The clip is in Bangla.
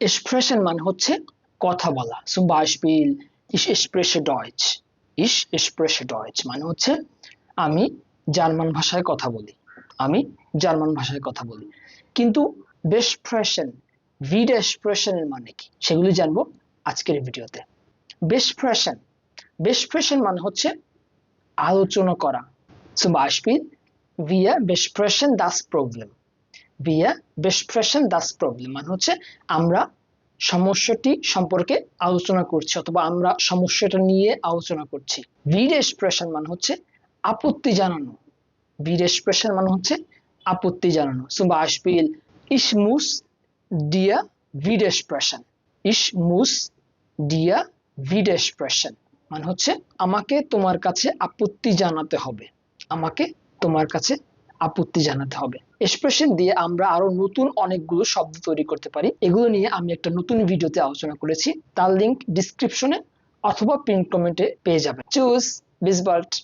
এক্সপ্রেশন মানে হচ্ছে কথা বলা। সো বাইসপিল ইস এক্সপ্রেসে ডয়েচ ইস এক্সপ্রেসে ডয়েচ মানে হচ্ছে আমি জার্মান ভাষায় কথা বলি। আমি জার্মান ভাষায় কথা বলি। কিন্তু বেসপ্রেশন ভিড এক্সপ্রেশনের মানে কি? সেগুলি জানব আজকের ভিডিওতে। বেসপ্রেশন বেসপ্রেশন মানে হচ্ছে আলোচনা করা। Beispiel wir besprechen das Problem wir besprechen das Problem. মানে হচ্ছে আমরা সমস্যাটি সম্পর্কে আলোচনা করছি অথবা আমরা সমস্যাটা নিয়ে আলোচনা করছি। বিরেসপ্রেশন মানে হচ্ছে আপত্তি জানানো। বিরেসপ্রেশন মানে হচ্ছে আপত্তি জানানো। Beispiel ich muss dir widersprechen ich muss dir widersprechen মানে হচ্ছে আমাকে তোমার কাছে আপত্তি জানাতে হবে। আমাকে তোমার কাছে আপত্তি জানাতে হবে। এক্সপ্রেশন দিয়ে আমরা আরও নতুন অনেকগুলো শব্দ তৈরি করতে পারি। এগুলো নিয়ে আমি একটা নতুন ভিডিওতে আলোচনা করেছি। তার লিঙ্ক ডিসক্রিপশনে অথবা পিন কমেন্টে পেয়ে যাবেন। চুজ বিসবাল্ট